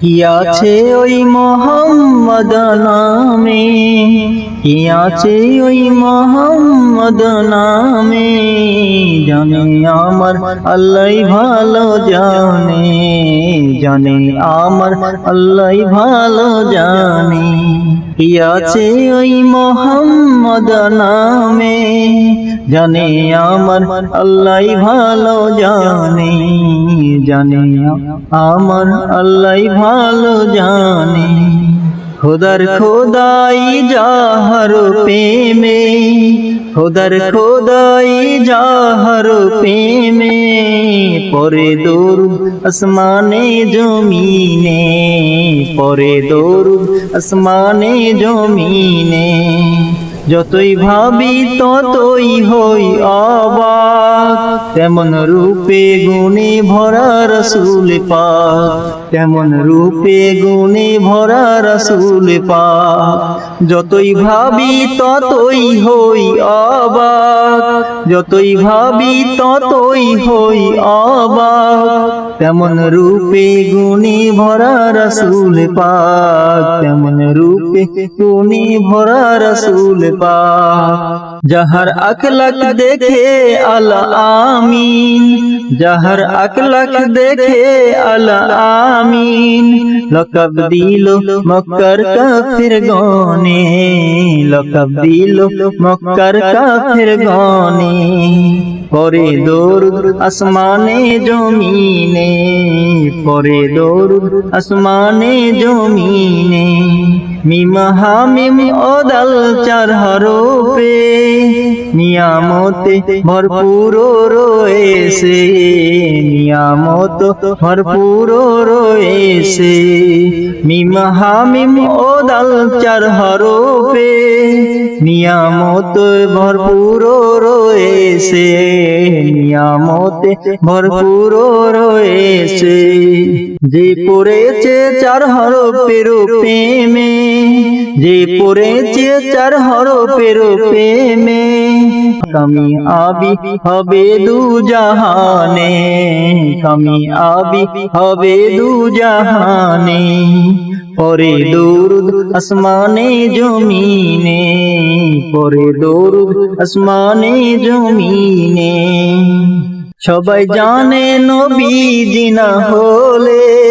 কি আছে ওই মোহাম্মদ নামে? কি আছে ওই মোহাম্মদ নামে? জানে আমার আল্লাহ ভালো জানে জানে আমার আল্লাহ ভালো জানে। কি আছে ওই মোহাম্মদ নামে? জানে আমার আল্লাহ ভালো জানে জানে আমার আল্লাহ ভালো জানে খোদার খোদাই যাহার প্রেমে খোদার খোদাই যাহার প্রেমে পরে দৌড় আসমানে জমিনে পরে দৌড় আসমানে জমিনে যতই ভাবি ততই হই অবাক। তেমন রূপে গুণে ভরা রসুল পাক। তেমন রূপে গুণে ভরা রসুল পাক। যতই ভাবি ততই হই অবাক। যতই ভাবি ততই হই অবাক। তেমন রূপে গুণে ভরা রসুল পাক। তেমন রূপে গুণে ভরা রসুল পাক যাহার আকলাক দেখে আল আমিন, যাহার আকলাক দেখে আল আমিন। লকব দিল মক্কর কাফির গনে লকব দিল মক্কর কাফির গনে পরে দৌড় আসমানে, জমিনে, পরে দৌড় আসমানে, জমিনে। মিমহা মিম ওদাল চার হরপে নিয়ামতে ভরপুর রয়েছে, নিয়ামত ভরপুর রয়েছে। মিমহা মিম ওদাল চার হরপে নিয়ামত ভরপুর রয়েছে, নিয়ামতে ভরপুর রয়েছে। যে পড়েছে চার হরপের প্রেমে যে পড়েছে চার হরপের প্রেমে, কামি আবি হবে দু জাহানে, কামি আবি হবে দু জাহানে, পরে দৌড় আসমানে জমিনে, পরে দৌড় আসমানে জমিনে। সবাই জানে নবী না হলে।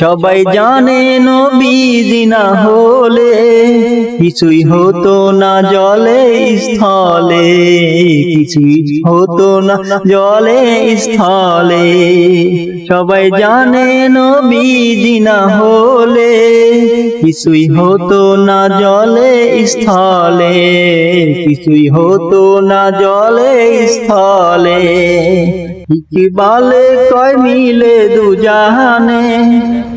সবাই জানে নবী না হলে। কিছুই হতো না জলে স্থলে। কিছুই হতো না জলে স্থলে। সবাই জানে নবী না হলে। কিছুই হতো না জলে স্থলে। কিছুই হতো না জলে স্থলে। ইকবালে কয় মিলে দু জাহানে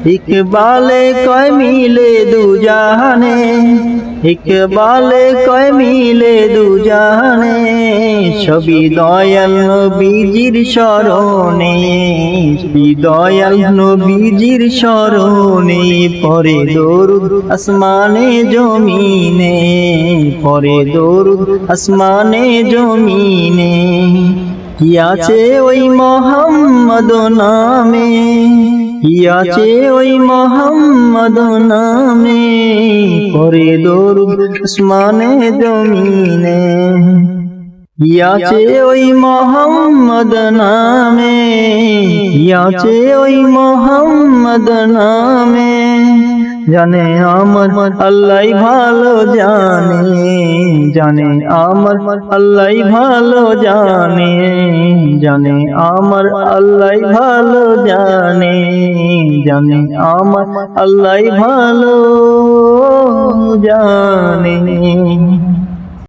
ইকবালে কয় মিলে দু জাহানে ইকবালে কয় মিলে দু জাহানে সবই দয়াল নবীজির শরণে দয়াল নবীজির শরণে পরে দরুদ আসমানে জমিনে, পরে দরুদ আসমানে জমিনে আছে ওই মোহাম্মদ নামে? কি আছে ওই মোহাম্মদ নামে? পরে দরুদ আসমানে জমিনে। কি আছে ওই মোহাম্মদ নামে? কি আছে ওই মোহাম্মদ নামে? জানে আমার আল্লাহ ভালো জানে। জানে আমার আল্লাহ ভালো জানে জানে আমার আল্লাহ ভালো জানে জানে আমার আল্লাহ ভালো জানে